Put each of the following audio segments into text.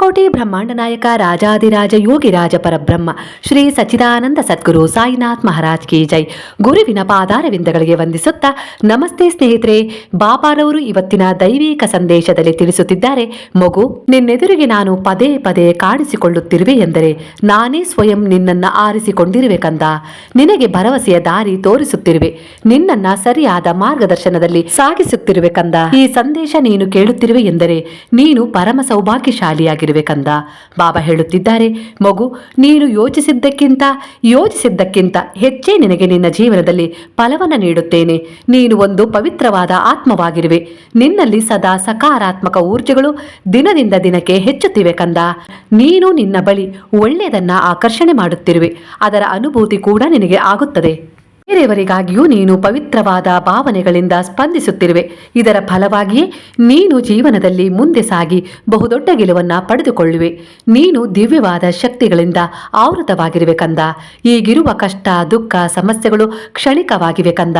ಅಖಿಲಕೋಟಿ ಬ್ರಹ್ಮಾಂಡ ನಾಯಕ ರಾಜಾದಿರಾಜ ಯೋಗಿರಾಜ ಪರಬ್ರಹ್ಮ, ಶ್ರೀ ಸಚ್ಚಿದಾನಂದ ಸದ್ಗುರು ಸಾಯಿನಾಥ್ ಮಹಾರಾಜ್ ಕಿ ಜೈ. ಗುರುವಿನ ಪಾದಾರವಿಂದಗಳಿಗೆ ವಂದಿಸುತ್ತಾ ನಮಸ್ತೆ ಸ್ನೇಹಿತರೆ ಬಾಬಾರವರು ಇವತ್ತಿನ ದೈವಿಕ ಸಂದೇಶದಲ್ಲಿ ತಿಳಿಸುತ್ತಿದ್ದಾರೆ, ಮಗು, ನಿನ್ನೆದುರಿಗೆ ನಾನು ಪದೇ ಪದೇ ಕಾಣಿಸಿಕೊಳ್ಳುತ್ತಿರುವೆ ಎಂದರೆ ನಾನೇ ಸ್ವಯಂ ನಿನ್ನನ್ನ ಆರಿಸಿಕೊಂಡಿರುವೆ ಕಂದ. ನಿನಗೆ ಭರವಸೆಯ ದಾರಿ ತೋರಿಸುತ್ತಿರುವೆ, ನಿನ್ನನ್ನ ಸರಿಯಾದ ಮಾರ್ಗದರ್ಶನದಲ್ಲಿ ಸಾಗಿಸುತ್ತಿರುವೆ ಕಂದ. ಈ ಸಂದೇಶ ನೀನು ಕೇಳುತ್ತಿರುವೆ ಎಂದರೆ ನೀನು ಪರಮ ಸೌಭಾಗ್ಯಶಾಲಿಯಾಗಿರುವೆ. ಕಂದ ಬಾಬಾ ಹೇಳುತ್ತಿದ್ದಾರೆ. ಮಗು, ನೀನು ಯೋಚಿಸಿದ್ದಕ್ಕಿಂತ ಯೋಚಿಸಿದ್ದಕ್ಕಿಂತ ಹೆಚ್ಚೇ ನಿನಗೆ ನಿನ್ನ ಜೀವನದಲ್ಲಿ ಫಲವನ್ನು ನೀಡುತ್ತೇನೆ. ನೀನು ಒಂದು ಪವಿತ್ರವಾದ ಆತ್ಮವಾಗಿರುವೆ. ನಿನ್ನಲ್ಲಿ ಸದಾ ಸಕಾರಾತ್ಮಕ ಊರ್ಜೆಗಳು ದಿನದಿಂದ ದಿನಕ್ಕೆ ಹೆಚ್ಚುತ್ತಿವೆ ಕಂದ. ನೀನು ನಿನ್ನ ಬಳಿ ಒಳ್ಳೆಯದನ್ನ ಆಕರ್ಷಣೆ ಮಾಡುತ್ತಿರುವೆ. ಅದರ ಅನುಭೂತಿ ಕೂಡ ನಿನಗೆ ಆಗುತ್ತದೆ. ಬೇರೆಯವರಿಗಾಗಿಯೂ ನೀನು ಪವಿತ್ರವಾದ ಭಾವನೆಗಳಿಂದ ಸ್ಪಂದಿಸುತ್ತಿರುವೆ. ಇದರ ಫಲವಾಗಿಯೇ ನೀನು ಜೀವನದಲ್ಲಿ ಮುಂದೆ ಸಾಗಿ ಬಹುದೊಡ್ಡ ಗೆಲುವನ್ನ ಪಡೆದುಕೊಳ್ಳುವೆ. ನೀನು ದಿವ್ಯವಾದ ಶಕ್ತಿಗಳಿಂದ ಆವೃತವಾಗಿರುವೆ ಕಂದ. ಈಗಿರುವ ಕಷ್ಟ, ದುಃಖ, ಸಮಸ್ಯೆಗಳು ಕ್ಷಣಿಕವಾಗಿವೆ ಕಂದ.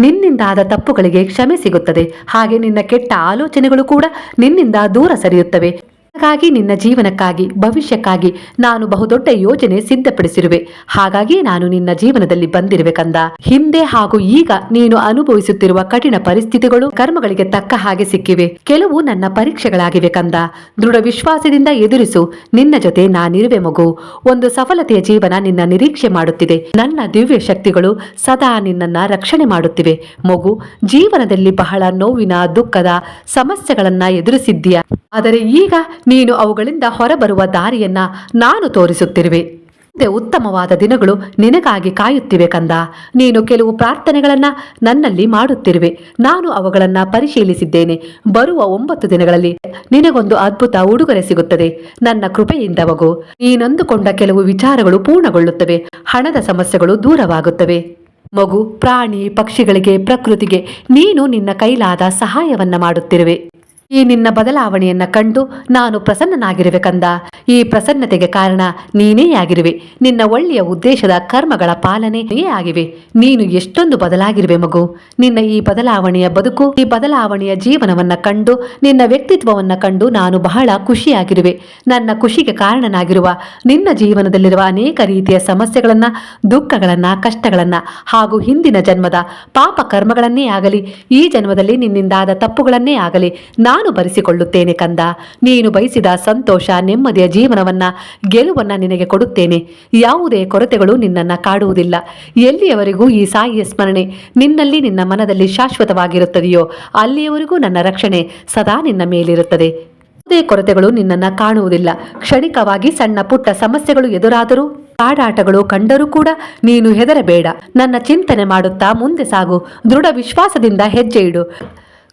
ನಿನ್ನಿಂದಾದ ತಪ್ಪುಗಳಿಗೆ ಕ್ಷಮೆ ಸಿಗುತ್ತದೆ. ಹಾಗೆ ನಿನ್ನ ಕೆಟ್ಟ ಆಲೋಚನೆಗಳು ಕೂಡ ನಿನ್ನಿಂದ ದೂರ ಸರಿಯುತ್ತವೆ. ಹಾಗಾಗಿ ನಿನ್ನ ಜೀವನಕ್ಕಾಗಿ, ಭವಿಷ್ಯಕ್ಕಾಗಿ ನಾನು ಬಹುದೊಡ್ಡ ಯೋಜನೆ ಸಿದ್ಧಪಡಿಸಿರುವೆ. ಹಾಗಾಗಿ ನಾನು ನಿನ್ನ ಜೀವನದಲ್ಲಿ ಬಂದಿರುವೆ ಕಂದ. ಹಿಂದೆ ಹಾಗೂ ಈಗ ನೀನು ಅನುಭವಿಸುತ್ತಿರುವ ಕಠಿಣ ಪರಿಸ್ಥಿತಿಗಳು ಕರ್ಮಗಳಿಗೆ ತಕ್ಕ ಹಾಗೆ ಸಿಕ್ಕಿವೆ. ಕೆಲವು ನನ್ನ ಪರೀಕ್ಷೆಗಳಾಗಿವೆ ಕಂದ. ದೃಢ ವಿಶ್ವಾಸದಿಂದ ಎದುರಿಸು. ನಿನ್ನ ಜೊತೆ ನಾನಿರುವೆ ಮಗು. ಒಂದು ಸಫಲತೆಯ ಜೀವನ ನಿನ್ನ ನಿರೀಕ್ಷೆ ಮಾಡುತ್ತಿದೆ. ನನ್ನ ದಿವ್ಯ ಶಕ್ತಿಗಳು ಸದಾ ನಿನ್ನನ್ನ ರಕ್ಷಣೆ ಮಾಡುತ್ತಿವೆ. ಮಗು, ಜೀವನದಲ್ಲಿ ಬಹಳ ನೋವಿನ, ದುಃಖದ ಸಮಸ್ಯೆಗಳನ್ನ ಎದುರಿಸಿದ್ದೀಯ? ಆದರೆ ಈಗ ನೀನು ಅವುಗಳಿಂದ ಹೊರಬರುವ ದಾರಿಯನ್ನ ನಾನು ತೋರಿಸುತ್ತಿರುವೆ. ಮುಂದೆ ಉತ್ತಮವಾದ ದಿನಗಳು ನಿನಗಾಗಿ ಕಾಯುತ್ತಿವೆ ಕಂದ. ನೀನು ಕೆಲವು ಪ್ರಾರ್ಥನೆಗಳನ್ನ ನನ್ನಲ್ಲಿ ಮಾಡುತ್ತಿರುವೆ. ನಾನು ಅವುಗಳನ್ನ ಪರಿಶೀಲಿಸಿದ್ದೇನೆ. ಬರುವ ಒಂಬತ್ತು ದಿನಗಳಲ್ಲಿ ನಿನಗೊಂದು ಅದ್ಭುತ ಉಡುಗೊರೆ ಸಿಗುತ್ತದೆ. ನನ್ನ ಕೃಪೆಯಿಂದ ಮಗು ನೀನಂದುಕೊಂಡ ಕೆಲವು ವಿಚಾರಗಳು ಪೂರ್ಣಗೊಳ್ಳುತ್ತವೆ. ಹಣದ ಸಮಸ್ಯೆಗಳು ದೂರವಾಗುತ್ತವೆ. ಮಗು, ಪ್ರಾಣಿ, ಪಕ್ಷಿಗಳಿಗೆ, ಪ್ರಕೃತಿಗೆ ನೀನು ನಿನ್ನ ಕೈಲಾದ ಸಹಾಯವನ್ನ ಮಾಡುತ್ತಿರುವೆ. ಈ ನಿನ್ನ ಬದಲಾವಣೆಯನ್ನ ಕಂಡು ನಾನು ಪ್ರಸನ್ನನಾಗಿರುವೆ ಕಂದ. ಈ ಪ್ರಸನ್ನತೆಗೆ ಕಾರಣ ನೀನೇ ಆಗಿರುವೆ. ನಿನ್ನ ಒಳ್ಳೆಯ ಉದ್ದೇಶದ ಕರ್ಮಗಳ ಪಾಲನೆಯೇ ಆಗಿವೆ. ನೀನು ಎಷ್ಟೊಂದು ಬದಲಾಗಿರುವೆ ಮಗು. ನಿನ್ನ ಈ ಬದಲಾವಣೆಯ ಬದುಕು, ಈ ಬದಲಾವಣೆಯ ಜೀವನವನ್ನ ಕಂಡು, ನಿನ್ನ ವ್ಯಕ್ತಿತ್ವವನ್ನ ಕಂಡು ನಾನು ಬಹಳ ಖುಷಿಯಾಗಿರುವೆ. ನನ್ನ ಖುಷಿಗೆ ಕಾರಣನಾಗಿರುವ, ನಿನ್ನ ಜೀವನದಲ್ಲಿರುವ ಅನೇಕ ರೀತಿಯ ಸಮಸ್ಯೆಗಳನ್ನ, ದುಃಖಗಳನ್ನ, ಕಷ್ಟಗಳನ್ನ ಹಾಗೂ ಹಿಂದಿನ ಜನ್ಮದ ಪಾಪ ಕರ್ಮಗಳನ್ನೇ ಆಗಲಿ, ಈ ಜನ್ಮದಲ್ಲಿ ನಿನ್ನಿಂದಾದ ತಪ್ಪುಗಳನ್ನೇ ಆಗಲಿ ನಾನು ಭರಿಸಿಕೊಳ್ಳುತ್ತೇನೆ ಕಂದ. ನೀನು ಬಯಸಿದ ಸಂತೋಷ, ನೆಮ್ಮದಿಯ ಜೀವನವನ್ನ, ಗೆಲುವನ್ನ ನಿನಗೆ ಕೊಡುತ್ತೇನೆ. ಯಾವುದೇ ಕೊರತೆಗಳು ನಿನ್ನನ್ನ ಕಾಡುವುದಿಲ್ಲ. ಎಲ್ಲಿಯವರೆಗೂ ಈ ಸಾಯಿಯ ಸ್ಮರಣೆ ನಿನ್ನಲ್ಲಿ ನಿನ್ನ ಮನದಲ್ಲಿ ಶಾಶ್ವತವಾಗಿರುತ್ತದೆಯೋ, ಅಲ್ಲಿಯವರೆಗೂ ನನ್ನ ರಕ್ಷಣೆ ಸದಾ ನಿನ್ನ ಮೇಲಿರುತ್ತದೆ. ಯಾವುದೇ ಕೊರತೆಗಳು ನಿನ್ನನ್ನ ಕಾಣುವುದಿಲ್ಲ. ಕ್ಷಣಿಕವಾಗಿ ಸಣ್ಣ ಪುಟ್ಟ ಸಮಸ್ಯೆಗಳು ಎದುರಾದರೂ, ಕಾಡಾಟಗಳು ಕಂಡರೂ ಕೂಡ ನೀನು ಹೆದರಬೇಡ. ನನ್ನ ಚಿಂತನೆ ಮಾಡುತ್ತಾ ಮುಂದೆ ಸಾಗು. ದೃಢ ವಿಶ್ವಾಸದಿಂದ ಹೆಜ್ಜೆ ಇಡು.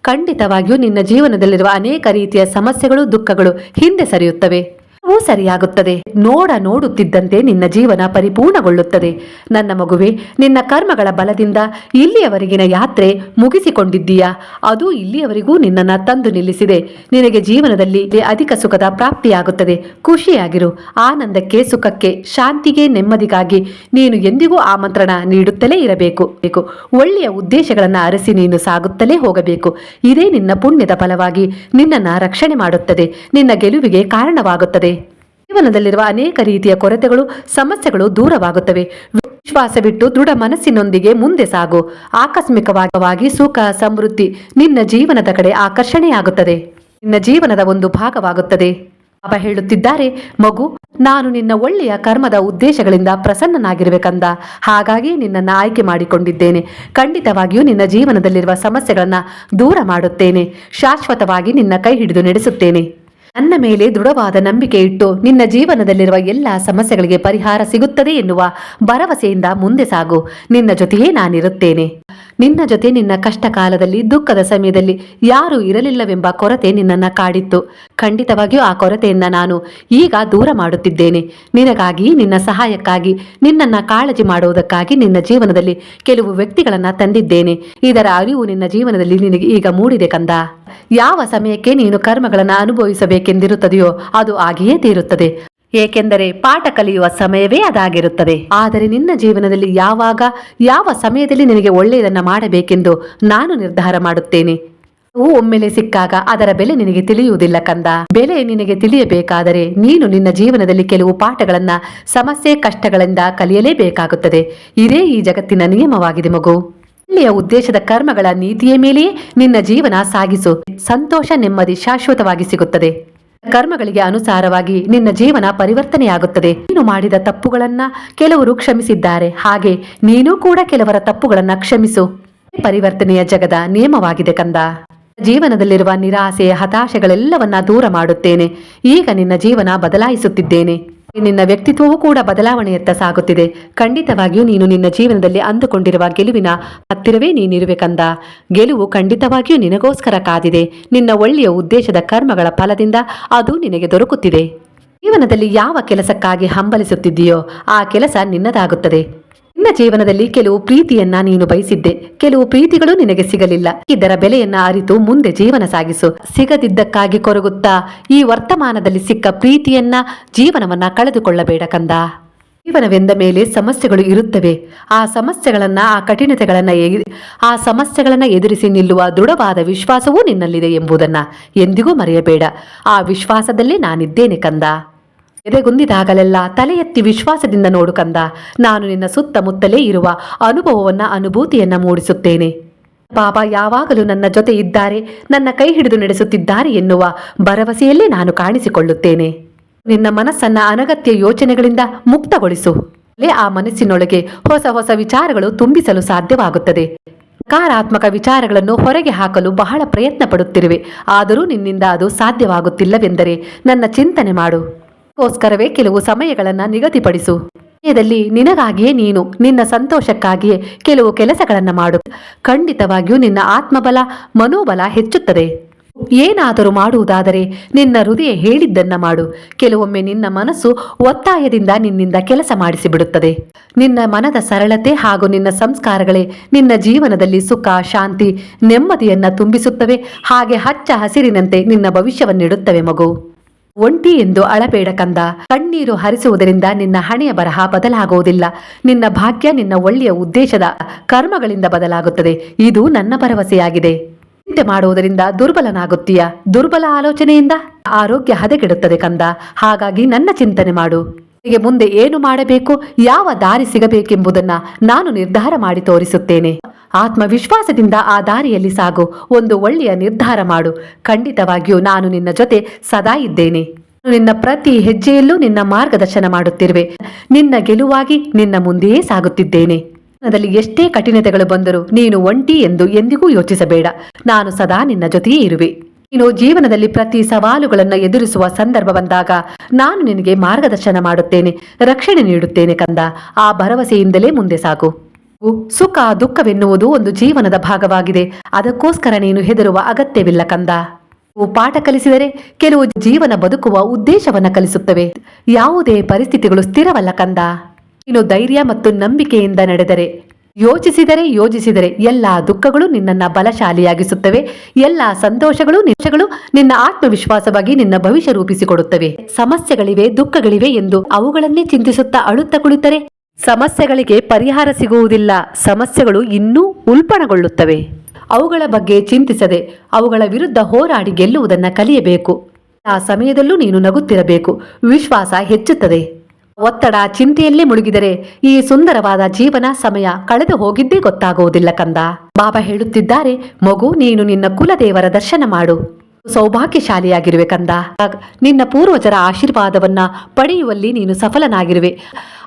ಖಂಡಿತವಾಗಿಯೂ ನಿನ್ನ ಜೀವನದಲ್ಲಿರುವ ಅನೇಕ ರೀತಿಯ ಸಮಸ್ಯೆಗಳು, ದುಃಖಗಳು ಹಿಂದೆ ಸರಿಯುತ್ತವೆ. ಎಲ್ಲವೂ ಸರಿಯಾಗುತ್ತದೆ. ನೋಡ ನೋಡುತ್ತಿದ್ದಂತೆ ನಿನ್ನ ಜೀವನ ಪರಿಪೂರ್ಣಗೊಳ್ಳುತ್ತದೆ. ನನ್ನ ಮಗುವೆ, ನಿನ್ನ ಕರ್ಮಗಳ ಬಲದಿಂದ ಇಲ್ಲಿಯವರೆಗಿನ ಯಾತ್ರೆ ಮುಗಿಸಿಕೊಂಡಿದ್ದೀಯಾ? ಅದು ಇಲ್ಲಿಯವರೆಗೂ ನಿನ್ನನ್ನು ತಂದು ನಿಲ್ಲಿಸಿದೆ. ನಿನಗೆ ಜೀವನದಲ್ಲಿ ಅಧಿಕ ಸುಖದ ಪ್ರಾಪ್ತಿಯಾಗುತ್ತದೆ. ಖುಷಿಯಾಗಿರು. ಆನಂದಕ್ಕೆ, ಸುಖಕ್ಕೆ, ಶಾಂತಿಗೆ, ನೆಮ್ಮದಿಗಾಗಿ ನೀನು ಎಂದಿಗೂ ಆಮಂತ್ರಣ ನೀಡುತ್ತಲೇ ಇರಬೇಕು. ಬೇಕು ಒಳ್ಳೆಯ ಉದ್ದೇಶಗಳನ್ನು ಅರಸಿ ನೀನು ಸಾಗುತ್ತಲೇ ಹೋಗಬೇಕು. ಇದೇ ನಿನ್ನ ಪುಣ್ಯದ ಫಲವಾಗಿ ನಿನ್ನನ್ನು ರಕ್ಷಣೆ ಮಾಡುತ್ತದೆ. ನಿನ್ನ ಗೆಲುವಿಗೆ ಕಾರಣವಾಗುತ್ತದೆ. ಜೀವನದಲ್ಲಿರುವ ಅನೇಕ ರೀತಿಯ ಕೊರತೆಗಳು, ಸಮಸ್ಯೆಗಳು ದೂರವಾಗುತ್ತವೆ. ವಿಶ್ವಾಸ ಬಿಟ್ಟು ದೃಢ ಮನಸ್ಸಿನೊಂದಿಗೆ ಮುಂದೆ ಸಾಗು. ಆಕಸ್ಮಿಕವಾಗಿ ಸುಖ, ಸಮೃದ್ಧಿ ನಿನ್ನ ಜೀವನದ ಕಡೆ ಆಕರ್ಷಣೆಯಾಗುತ್ತದೆ. ನಿನ್ನ ಜೀವನದ ಒಂದು ಭಾಗವಾಗುತ್ತದೆ. ಅಪ್ಪ ಹೇಳುತ್ತಿದ್ದಾರೆ, ಮಗು, ನಾನು ನಿನ್ನ ಒಳ್ಳೆಯ ಕರ್ಮದ ಉದ್ದೇಶಗಳಿಂದ ಪ್ರಸನ್ನನಾಗಿರಬೇಕಂದ. ಹಾಗಾಗಿ ನಿನ್ನನ್ನು ಆಯ್ಕೆ ಮಾಡಿಕೊಂಡಿದ್ದೇನೆ. ಖಂಡಿತವಾಗಿಯೂ ನಿನ್ನ ಜೀವನದಲ್ಲಿರುವ ಸಮಸ್ಯೆಗಳನ್ನು ದೂರ ಮಾಡುತ್ತೇನೆ. ಶಾಶ್ವತವಾಗಿ ನಿನ್ನ ಕೈ ಹಿಡಿದು ನಡೆಸುತ್ತೇನೆ. ನನ್ನ ಮೇಲೆ ದೃಢವಾದ ನಂಬಿಕೆ ಇಟ್ಟು ನಿನ್ನ ಜೀವನದಲ್ಲಿರುವ ಎಲ್ಲ ಸಮಸ್ಯೆಗಳಿಗೆ ಪರಿಹಾರ ಸಿಗುತ್ತದೆ ಎನ್ನುವ ಭರವಸೆಯಿಂದ ಮುಂದೆ ಸಾಗು. ನಿನ್ನ ಜೊತೆಯೇ ನಾನಿರುತ್ತೇನೆ. ನಿನ್ನ ಜೊತೆ ನಿನ್ನ ಕಷ್ಟ ಕಾಲದಲ್ಲಿ ದುಃಖದ ಸಮಯದಲ್ಲಿ ಯಾರೂ ಇರಲಿಲ್ಲವೆಂಬ ಕೊರತೆ ನಿನ್ನನ್ನ ಕಾಡಿತ್ತು. ಖಂಡಿತವಾಗಿಯೂ ಆ ಕೊರತೆಯಿಂದ ನಾನು ಈಗ ದೂರ ಮಾಡುತ್ತಿದ್ದೇನೆ. ನಿನಗಾಗಿ, ನಿನ್ನ ಸಹಾಯಕ್ಕಾಗಿ, ನಿನ್ನನ್ನ ಕಾಳಜಿ ಮಾಡುವುದಕ್ಕಾಗಿ ನಿನ್ನ ಜೀವನದಲ್ಲಿ ಕೆಲವು ವ್ಯಕ್ತಿಗಳನ್ನ ತಂದಿದ್ದೇನೆ. ಇದರ ಅರಿವು ನಿನ್ನ ಜೀವನದಲ್ಲಿ ನಿನಗೆ ಈಗ ಮೂಡಿದೆ ಕಂದ. ಯಾವ ಸಮಯಕ್ಕೆ ನೀನು ಕರ್ಮಗಳನ್ನು ಅನುಭವಿಸಬೇಕೆಂದಿರುತ್ತದೆಯೋ ಅದು ಆಗಿಯೇ ತೀರುತ್ತದೆ. ಏಕೆಂದರೆ ಪಾಠ ಕಲಿಯುವ ಸಮಯವೇ ಅದಾಗಿರುತ್ತದೆ. ಆದರೆ ನಿನ್ನ ಜೀವನದಲ್ಲಿ ಯಾವಾಗ, ಯಾವ ಸಮಯದಲ್ಲಿ ನಿನಗೆ ಒಳ್ಳೆಯದನ್ನು ಮಾಡಬೇಕೆಂದು ನಾನು ನಿರ್ಧಾರ ಮಾಡುತ್ತೇನೆ. ಹೂ ಒಮ್ಮೆಲೆ ಸಿಕ್ಕಾಗ ಅದರ ಬೆಲೆ ನಿನಗೆ ತಿಳಿಯುವುದಿಲ್ಲ ಕಂದ. ಬೆಲೆ ನಿನಗೆ ತಿಳಿಯಬೇಕಾದರೆ ನೀನು ನಿನ್ನ ಜೀವನದಲ್ಲಿ ಕೆಲವು ಪಾಠಗಳನ್ನ ಸಮಸ್ಯೆ, ಕಷ್ಟಗಳಿಂದ ಕಲಿಯಲೇಬೇಕಾಗುತ್ತದೆ. ಇದೇ ಈ ಜಗತ್ತಿನ ನಿಯಮವಾಗಿದೆ ಮಗು. ಒಳ್ಳೆಯ ಉದ್ದೇಶದ ಕರ್ಮಗಳ ನೀತಿಯ ಮೇಲೆಯೇ ನಿನ್ನ ಜೀವನ ಸಾಗಿಸು. ಸಂತೋಷ, ನೆಮ್ಮದಿ ಶಾಶ್ವತವಾಗಿ ಸಿಗುತ್ತದೆ. ಕರ್ಮಗಳಿಗೆ ಅನುಸಾರವಾಗಿ ನಿನ್ನ ಜೀವನ ಪರಿವರ್ತನೆಯಾಗುತ್ತದೆ. ನೀನು ಮಾಡಿದ ತಪ್ಪುಗಳನ್ನ ಕೆಲವರು ಕ್ಷಮಿಸಿದ್ದಾರೆ. ಹಾಗೆ ನೀನು ಕೂಡ ಕೆಲವರ ತಪ್ಪುಗಳನ್ನ ಕ್ಷಮಿಸು. ಪರಿವರ್ತನೆಯ ಜಗದ ನಿಯಮವಾಗಿದೆ ಕಂದ. ಜೀವನದಲ್ಲಿರುವ ನಿರಾಸೆ, ಹತಾಶೆಗಳೆಲ್ಲವನ್ನ ದೂರ ಮಾಡುತ್ತೇನೆ. ಈಗ ನಿನ್ನ ಜೀವನ ಬದಲಾಯಿಸುತ್ತಿದ್ದೇನೆ. ನಿನ್ನ ವ್ಯಕ್ತಿತ್ವವೂ ಕೂಡ ಬದಲಾವಣೆಯತ್ತ ಸಾಗುತ್ತಿದೆ. ಖಂಡಿತವಾಗಿಯೂ ನೀನು ನಿನ್ನ ಜೀವನದಲ್ಲಿ ಅಂದುಕೊಂಡಿರುವ ಗೆಲುವಿನ ಹತ್ತಿರವೇ ನೀನಿರಬೇಕಂದ ಕಂದ ಗೆಲುವು ಖಂಡಿತವಾಗಿಯೂ ನಿನಗೋಸ್ಕರ ಕಾದಿದೆ. ನಿನ್ನ ಒಳ್ಳೆಯ ಉದ್ದೇಶದ ಕರ್ಮಗಳ ಫಲದಿಂದ ಅದು ನಿನಗೆ ದೊರಕುತ್ತಿದೆ. ಜೀವನದಲ್ಲಿ ಯಾವ ಕೆಲಸಕ್ಕಾಗಿ ಹಂಬಲಿಸುತ್ತಿದ್ದೀಯೋ ಆ ಕೆಲಸ ನಿನ್ನದಾಗುತ್ತದೆ. ನಿನ್ನ ಜೀವನದಲ್ಲಿ ಕೆಲವು ಪ್ರೀತಿಯನ್ನ ನೀನು ಬಯಸಿದ್ದೆ. ಕೆಲವು ಪ್ರೀತಿಗಳು ನಿನಗೆ ಸಿಗಲಿಲ್ಲ. ಇದರ ಬೆಲೆಯನ್ನ ಅರಿತು ಮುಂದೆ ಜೀವನ ಸಾಗಿಸು. ಸಿಗದಿದ್ದಕ್ಕಾಗಿ ಕೊರಗುತ್ತಾ, ಈ ವರ್ತಮಾನದಲ್ಲಿ ಸಿಕ್ಕ ಪ್ರೀತಿಯನ್ನ, ಜೀವನವನ್ನ ಕಳೆದುಕೊಳ್ಳಬೇಡ ಕಂದ. ಜೀವನವೆಂದ ಮೇಲೆ ಸಮಸ್ಯೆಗಳು ಇರುತ್ತವೆ. ಆ ಸಮಸ್ಯೆಗಳನ್ನ, ಆ ಕಠಿಣತೆಗಳನ್ನ ಆ ಸಮಸ್ಯೆಗಳನ್ನ ಎದುರಿಸಿ ನಿಲ್ಲುವ ದೃಢವಾದ ವಿಶ್ವಾಸವೂ ನಿನ್ನಲ್ಲಿದೆ ಎಂಬುದನ್ನ ಎಂದಿಗೂ ಮರೆಯಬೇಡ. ಆ ವಿಶ್ವಾಸದಲ್ಲಿ ನಾನಿದ್ದೇನೆ ಕಂದ. ಎದೆಗುಂದಿದಾಗಲೆಲ್ಲ ತಲೆ ಎತ್ತಿ ವಿಶ್ವಾಸದಿಂದ ನೋಡು ಕಂದ. ನಾನು ನಿನ್ನ ಸುತ್ತಮುತ್ತಲೇ ಇರುವ ಅನುಭವವನ್ನ ಅನುಭೂತಿಯನ್ನ ಮೂಡಿಸುತ್ತೇನೆ. ಬಾಬಾ ಯಾವಾಗಲೂ ನನ್ನ ಜೊತೆ ಇದ್ದಾರೆ, ನನ್ನ ಕೈ ಹಿಡಿದು ನಡೆಸುತ್ತಿದ್ದಾರೆ ಎನ್ನುವ ಭರವಸೆಯಲ್ಲೇ ನಾನು ಕಾಣಿಸಿಕೊಳ್ಳುತ್ತೇನೆ. ನಿನ್ನ ಮನಸ್ಸನ್ನ ಅನಗತ್ಯ ಯೋಚನೆಗಳಿಂದ ಮುಕ್ತಗೊಳಿಸು. ಆ ಮನಸ್ಸಿನೊಳಗೆ ಹೊಸ ಹೊಸ ವಿಚಾರಗಳು ತುಂಬಿಸಲು ಸಾಧ್ಯವಾಗುತ್ತದೆ. ಸಕಾರಾತ್ಮಕ ವಿಚಾರಗಳನ್ನು ಹೊರಗೆ ಹಾಕಲು ಬಹಳ ಪ್ರಯತ್ನ ಪಡುತ್ತಿರುವೆ ಆದರೂ ನಿನ್ನಿಂದ ಅದು ಸಾಧ್ಯವಾಗುತ್ತಿಲ್ಲವೆಂದರೆ ನನ್ನ ಚಿಂತನೆ ಮಾಡು. ಗೋಸ್ಕರವೇ ಕೆಲವು ಸಮಯಗಳನ್ನು ನಿಗದಿಪಡಿಸು. ಸಮಯದಲ್ಲಿ ನಿನಗಾಗಿಯೇ ನೀನು, ನಿನ್ನ ಸಂತೋಷಕ್ಕಾಗಿಯೇ ಕೆಲವು ಕೆಲಸಗಳನ್ನು ಮಾಡು. ಖಂಡಿತವಾಗಿಯೂ ನಿನ್ನ ಆತ್ಮಬಲ, ಮನೋಬಲ ಹೆಚ್ಚುತ್ತದೆ. ಏನಾದರೂ ಮಾಡುವುದಾದರೆ ನಿನ್ನ ಹೃದಯ ಹೇಳಿದ್ದನ್ನ ಮಾಡು. ಕೆಲವೊಮ್ಮೆ ನಿನ್ನ ಮನಸ್ಸು ಒತ್ತಾಯದಿಂದ ನಿನ್ನಿಂದ ಕೆಲಸ ಮಾಡಿಸಿಬಿಡುತ್ತದೆ. ನಿನ್ನ ಮನದ ಸರಳತೆ ಹಾಗೂ ನಿನ್ನ ಸಂಸ್ಕಾರಗಳೇ ನಿನ್ನ ಜೀವನದಲ್ಲಿ ಸುಖ, ಶಾಂತಿ, ನೆಮ್ಮದಿಯನ್ನ ತುಂಬಿಸುತ್ತವೆ. ಹಾಗೆ ಹಚ್ಚ ಹಸಿರಿನಂತೆ ನಿನ್ನ ಭವಿಷ್ಯವನ್ನಿಡುತ್ತವೆ ಮಗು. ಒಂಟಿ ಎಂದು ಅಳಬೇಡ ಕಂದ. ಕಣ್ಣೀರು ಹರಿಸುವುದರಿಂದ ನಿನ್ನ ಹಣೆಯ ಬರಹ ಬದಲಾಗುವುದಿಲ್ಲ. ನಿನ್ನ ಭಾಗ್ಯ ನಿನ್ನ ಒಳ್ಳೆಯ ಉದ್ದೇಶದ ಕರ್ಮಗಳಿಂದ ಬದಲಾಗುತ್ತದೆ. ಇದು ನನ್ನ ಭರವಸೆಯಾಗಿದೆ. ಚಿಂತೆ ಮಾಡುವುದರಿಂದ ದುರ್ಬಲನಾಗುತ್ತೀಯ. ದುರ್ಬಲ ಆಲೋಚನೆಯಿಂದ ಆರೋಗ್ಯ ಹದಗೆಡುತ್ತದೆ ಕಂದ. ಹಾಗಾಗಿ ನನ್ನ ಚಿಂತನೆ ಮಾಡು. ಮುಂದೆ ಏನು ಮಾಡಬೇಕು? ಯಾವ ದಾರಿ ಸಿಗಬೇಕೆಂಬುದನ್ನ ನಾನು ನಿರ್ಧಾರ ಮಾಡಿ ತೋರಿಸುತ್ತೇನೆ. ಆತ್ಮವಿಶ್ವಾಸದಿಂದ ಆ ದಾರಿಯಲ್ಲಿ ಸಾಗು. ಒಂದು ಒಳ್ಳೆಯ ನಿರ್ಧಾರ ಮಾಡು. ಖಂಡಿತವಾಗಿಯೂ ನಾನು ನಿನ್ನ ಜೊತೆ ಸದಾ ಇದ್ದೇನೆ. ನಿನ್ನ ಪ್ರತಿ ಹೆಜ್ಜೆಯಲ್ಲೂ ನಿನ್ನ ಮಾರ್ಗದರ್ಶನ ಮಾಡುತ್ತಿರುವೆ. ನಿನ್ನ ಗೆಲುವಾಗಿ ನಿನ್ನ ಮುಂದೆಯೇ ಸಾಗುತ್ತಿದ್ದೇನೆ. ಜೀವನದಲ್ಲಿ ಎಷ್ಟೇ ಕಠಿಣತೆಗಳು ಬಂದರೂ ನೀನು ಒಂಟಿ ಎಂದು ಎಂದಿಗೂ ಯೋಚಿಸಬೇಡ. ನಾನು ಸದಾ ನಿನ್ನ ಜೊತೆಯೇ ಇರುವೆ. ನೀನು ಜೀವನದಲ್ಲಿ ಪ್ರತಿ ಸವಾಲುಗಳನ್ನು ಎದುರಿಸುವ ಸಂದರ್ಭ ಬಂದಾಗ ನಾನು ನಿನಗೆ ಮಾರ್ಗದರ್ಶನ ಮಾಡುತ್ತೇನೆ, ರಕ್ಷಣೆ ನೀಡುತ್ತೇನೆ ಕಂದ. ಆ ಭರವಸೆಯಿಂದಲೇ ಮುಂದೆ ಸಾಗು. ಸುಖ, ದುಃಖವೆನ್ನುವುದು ಒಂದು ಜೀವನದ ಭಾಗವಾಗಿದೆ. ಅದಕ್ಕೋಸ್ಕರ ನೀನು ಹೆದರುವ ಅಗತ್ಯವಿಲ್ಲ ಕಂದ. ಪಾಠ ಕಲಿಸಿದರೆ ಕೆಲವು ಜೀವನ ಬದುಕುವ ಉದ್ದೇಶವನ್ನ ಕಲಿಸುತ್ತವೆ. ಯಾವುದೇ ಪರಿಸ್ಥಿತಿಗಳು ಸ್ಥಿರವಲ್ಲ ಕಂದ. ನೀನು ಧೈರ್ಯ ಮತ್ತು ನಂಬಿಕೆಯಿಂದ ನಡೆದರೆ ಯೋಚಿಸಿದರೆ ಯೋಚಿಸಿದರೆ ಎಲ್ಲ ದುಃಖಗಳು ನಿನ್ನನ್ನು ಬಲಶಾಲಿಯಾಗಿಸುತ್ತವೆ, ಎಲ್ಲ ಸಂತೋಷಗಳು ನಿಮಿಷಗಳು ನಿನ್ನ ಆತ್ಮವಿಶ್ವಾಸವಾಗಿ ನಿನ್ನ ಭವಿಷ್ಯ ರೂಪಿಸಿಕೊಡುತ್ತವೆ. ಸಮಸ್ಯೆಗಳಿವೆ, ದುಃಖಗಳಿವೆ ಎಂದು ಅವುಗಳನ್ನೇ ಚಿಂತಿಸುತ್ತಾ ಅಳುತ್ತ ಕುಳಿತರೆ ಸಮಸ್ಯೆಗಳಿಗೆ ಪರಿಹಾರ ಸಿಗುವುದಿಲ್ಲ, ಸಮಸ್ಯೆಗಳು ಇನ್ನೂ ಉಲ್ಪಣಗೊಳ್ಳುತ್ತವೆ. ಅವುಗಳ ಬಗ್ಗೆ ಚಿಂತಿಸದೆ ಅವುಗಳ ವಿರುದ್ಧ ಹೋರಾಡಿ ಗೆಲ್ಲುವುದನ್ನು ಕಲಿಯಬೇಕು. ಆ ಸಮಯದಲ್ಲೂ ನೀನು ನಗುತ್ತಿರಬೇಕು, ವಿಶ್ವಾಸ ಹೆಚ್ಚುತ್ತದೆ. ಒತ್ತಡ ಚಿಂತೆಯಲ್ಲೇ ಮುಳುಗಿದರೆ ಈ ಸುಂದರವಾದ ಜೀವನ ಸಮಯ ಕಳೆದು ಹೋಗಿದ್ದೇ ಗೊತ್ತಾಗುವುದಿಲ್ಲ ಕಂದ. ಬಾಬಾ ಹೇಳುತ್ತಿದ್ದಾರೆ, ಮಗು, ನೀನು ನಿನ್ನ ಕುಲದೇವರ ದರ್ಶನ ಮಾಡು. ಸೌಭಾಗ್ಯಶಾಲಿಯಾಗಿರುವೆ ಕಂದ. ನಿನ್ನ ಪೂರ್ವಜರ ಆಶೀರ್ವಾದವನ್ನ ಪಡೆಯುವಲ್ಲಿ ನೀನು ಸಫಲನಾಗಿರುವೆ.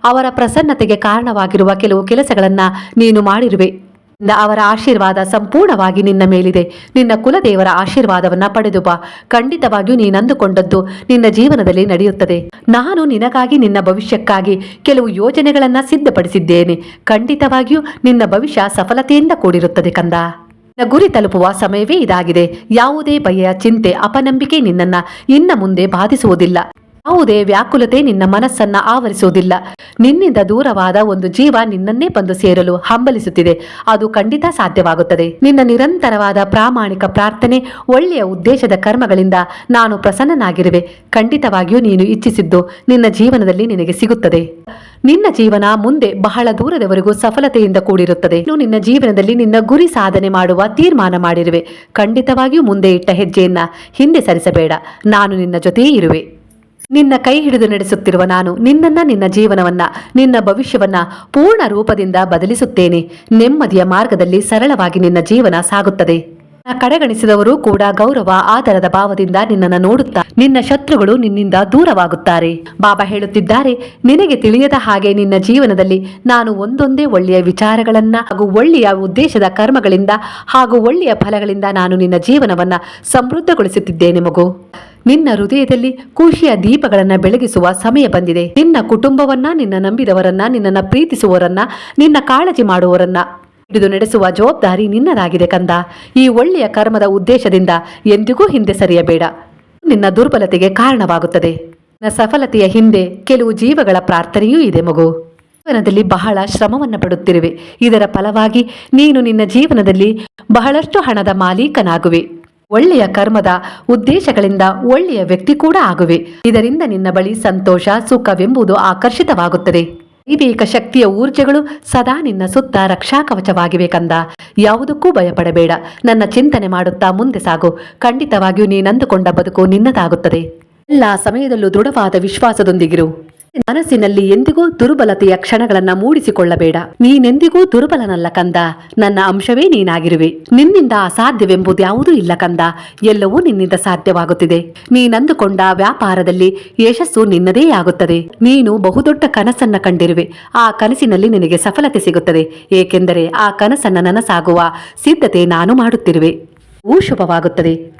ಅವರ ಪ್ರಸನ್ನತೆಗೆ ಕಾರಣವಾಗಿರುವ ಕೆಲವು ಕೆಲಸಗಳನ್ನ ನೀನು ಮಾಡಿರುವೆ. ಅವರ ಆಶೀರ್ವಾದ ಸಂಪೂರ್ಣವಾಗಿ ನಿನ್ನ ಮೇಲಿದೆ. ನಿನ್ನ ಕುಲದೇವರ ಆಶೀರ್ವಾದವನ್ನ ಪಡೆದು ಬಾ. ಖಂಡಿತವಾಗಿಯೂ ನೀನಂದುಕೊಂಡದ್ದು ನಿನ್ನ ಜೀವನದಲ್ಲಿ ನಡೆಯುತ್ತದೆ. ನಾನು ನಿನಗಾಗಿ ನಿನ್ನ ಭವಿಷ್ಯಕ್ಕಾಗಿ ಕೆಲವು ಯೋಜನೆಗಳನ್ನ ಸಿದ್ಧಪಡಿಸಿದ್ದೇನೆ. ಖಂಡಿತವಾಗಿಯೂ ನಿನ್ನ ಭವಿಷ್ಯ ಸಫಲತೆಯಿಂದ ಕೂಡಿರುತ್ತದೆ ಕಂದ. ಗುರಿ ತಲುಪುವ ಸಮಯವೇ ಇದಾಗಿದೆ. ಯಾವುದೇ ಭಯ ಚಿಂತೆ, ಅಪನಂಬಿಕೆ ನಿನ್ನನ್ನ ಇನ್ನ ಮುಂದೆ ಬಾಧಿಸುವುದಿಲ್ಲ. ಯಾವುದೇ ವ್ಯಾಕುಲತೆ ನಿನ್ನ ಮನಸ್ಸನ್ನ ಆವರಿಸುವುದಿಲ್ಲ. ನಿನ್ನಿಂದ ದೂರವಾದ ಒಂದು ಜೀವ ನಿನ್ನನ್ನೇ ಬಂದು ಸೇರಲು ಹಂಬಲಿಸುತ್ತಿದೆ. ಅದು ಖಂಡಿತ ಸಾಧ್ಯವಾಗುತ್ತದೆ. ನಿನ್ನ ನಿರಂತರವಾದ ಪ್ರಾಮಾಣಿಕ ಪ್ರಾರ್ಥನೆ ಒಳ್ಳೆಯ ಉದ್ದೇಶದ ಕರ್ಮಗಳಿಂದ ನಾನು ಪ್ರಸನ್ನನಾಗಿರುವೆ. ಖಂಡಿತವಾಗಿಯೂ ನೀನು ಇಚ್ಛಿಸಿದ್ದು ನಿನ್ನ ಜೀವನದಲ್ಲಿ ನಿನಗೆ ಸಿಗುತ್ತದೆ. ನಿನ್ನ ಜೀವನ ಮುಂದೆ ಬಹಳ ದೂರದವರೆಗೂ ಸಫಲತೆಯಿಂದ ಕೂಡಿರುತ್ತದೆ. ನೀನು ನಿನ್ನ ಜೀವನದಲ್ಲಿ ನಿನ್ನ ಗುರಿ ಸಾಧನೆ ಮಾಡುವ ತೀರ್ಮಾನ ಮಾಡಿರುವೆ. ಖಂಡಿತವಾಗಿಯೂ ಮುಂದೆ ಇಟ್ಟ ಹೆಜ್ಜೆಯನ್ನ ಹಿಂದೆ ಸರಿಸಬೇಡ. ನಾನು ನಿನ್ನ ಜೊತೆಯೇ ಇರುವೆ. ನಿನ್ನ ಕೈ ಹಿಡಿದು ನಡೆಸುತ್ತಿರುವ ನಾನು ನಿನ್ನನ್ನ ನಿನ್ನ ಜೀವನವನ್ನ, ನಿನ್ನ ಭವಿಷ್ಯವನ್ನ ಪೂರ್ಣ ರೂಪದಿಂದ ಬದಲಿಸುತ್ತೇನೆ. ನೆಮ್ಮದಿಯ ಮಾರ್ಗದಲ್ಲಿ ಸರಳವಾಗಿ ನಿನ್ನ ಜೀವನ ಸಾಗುತ್ತದೆ. ಕಡೆಗಣಿಸಿದವರು ಕೂಡ ಗೌರವ, ಆದರದ ಭಾವದಿಂದ ನಿನ್ನನ್ನು ನೋಡುತ್ತಾ, ನಿನ್ನ ಶತ್ರುಗಳು ನಿನ್ನಿಂದ ದೂರವಾಗುತ್ತಾರೆ. ಬಾಬಾ ಹೇಳುತ್ತಿದ್ದಾರೆ, ನಿನಗೆ ತಿಳಿಯದ ಹಾಗೆ ನಿನ್ನ ಜೀವನದಲ್ಲಿ ನಾನು ಒಂದೊಂದೇ ಒಳ್ಳೆಯ ವಿಚಾರಗಳನ್ನ ಹಾಗೂ ಒಳ್ಳೆಯ ಉದ್ದೇಶದ ಕರ್ಮಗಳಿಂದ ಹಾಗೂ ಒಳ್ಳೆಯ ಫಲಗಳಿಂದ ನಾನು ನಿನ್ನ ಜೀವನವನ್ನ ಸಮೃದ್ಧಗೊಳಿಸುತ್ತಿದ್ದೇನೆ ಮಗು. ನಿನ್ನ ಹೃದಯದಲ್ಲಿ ಖುಷಿಯ ದೀಪಗಳನ್ನು ಬೆಳಗಿಸುವ ಸಮಯ ಬಂದಿದೆ. ನಿನ್ನ ಕುಟುಂಬವನ್ನ, ನಿನ್ನ ನಂಬಿದವರನ್ನ, ನಿನ್ನನ್ನು ಪ್ರೀತಿಸುವವರನ್ನ, ನಿನ್ನ ಕಾಳಜಿ ಮಾಡುವವರನ್ನ ಹಿಡಿದು ನಡೆಸುವ ಜವಾಬ್ದಾರಿ ನಿನ್ನದಾಗಿದೆ ಕಂದ. ಈ ಒಳ್ಳೆಯ ಕರ್ಮದ ಉದ್ದೇಶದಿಂದ ಎಂದಿಗೂ ಹಿಂದೆ ಸರಿಯಬೇಡ. ನಿನ್ನ ದುರ್ಬಲತೆಗೆ ಕಾರಣವಾಗುತ್ತದೆ. ನಿನ್ನ ಸಫಲತೆಯ ಹಿಂದೆ ಕೆಲವು ಜೀವಗಳ ಪ್ರಾರ್ಥನೆಯೂ ಇದೆ ಮಗು. ಜೀವನದಲ್ಲಿ ಬಹಳ ಶ್ರಮವನ್ನು ಪಡುತ್ತಿರುವೆ. ಇದರ ಫಲವಾಗಿ ನೀನು ನಿನ್ನ ಜೀವನದಲ್ಲಿ ಬಹಳಷ್ಟು ಹಣದ ಮಾಲೀಕನಾಗುವೆ. ಒಳ್ಳೆಯ ಕರ್ಮದ ಉದ್ದೇಶಗಳಿಂದ ಒಳ್ಳೆಯ ವ್ಯಕ್ತಿ ಕೂಡ ಆಗುವೆ. ಇದರಿಂದ ನಿನ್ನ ಬಳಿ ಸಂತೋಷ, ಸುಖವೆಂಬುದು ಆಕರ್ಷಿತವಾಗುತ್ತದೆ. ದೈವಿಕ ಶಕ್ತಿಯ ಊರ್ಜೆಗಳು ಸದಾ ನಿನ್ನ ಸುತ್ತ ರಕ್ಷಾ ಕಂದ. ಯಾವುದಕ್ಕೂ ಭಯಪಡಬೇಡ. ನನ್ನ ಚಿಂತನೆ ಮಾಡುತ್ತಾ ಮುಂದೆ ಸಾಗು. ಖಂಡಿತವಾಗಿಯೂ ನೀನಂದುಕೊಂಡ ಬದುಕು ನಿನ್ನದಾಗುತ್ತದೆ. ಎಲ್ಲ ಸಮಯದಲ್ಲೂ ದೃಢವಾದ ವಿಶ್ವಾಸದೊಂದಿಗಿರು. ಮನಸ್ಸಿನಲ್ಲಿ ಎಂದಿಗೂ ದುರ್ಬಲತೆಯ ಕ್ಷಣಗಳನ್ನ ಮೂಡಿಸಿಕೊಳ್ಳಬೇಡ. ನೀನೆಂದಿಗೂ ದುರ್ಬಲನಲ್ಲ ಕಂದ. ನನ್ನ ಅಂಶವೇ ನೀನಾಗಿರುವೆ. ನಿನ್ನಿಂದ ಅಸಾಧ್ಯವೆಂಬುದ್ಯಾವುದೂ ಇಲ್ಲ ಕಂದ. ಎಲ್ಲವೂ ನಿನ್ನಿಂದ ಸಾಧ್ಯವಾಗುತ್ತಿದೆ. ನೀನಂದುಕೊಂಡ ವ್ಯಾಪಾರದಲ್ಲಿ ಯಶಸ್ಸು ನಿನ್ನದೇ ಆಗುತ್ತದೆ. ನೀನು ಬಹುದೊಡ್ಡ ಕನಸನ್ನ ಕಂಡಿರುವೆ. ಆ ಕನಸಿನಲ್ಲಿ ನಿನಗೆ ಸಫಲತೆ ಸಿಗುತ್ತದೆ. ಏಕೆಂದರೆ ಆ ಕನಸನ್ನ ನನಸಾಗುವ ಸಿದ್ಧತೆ ನಾನು ಮಾಡುತ್ತಿರುವೆ. ಊ ಶುಭವಾಗುತ್ತದೆ.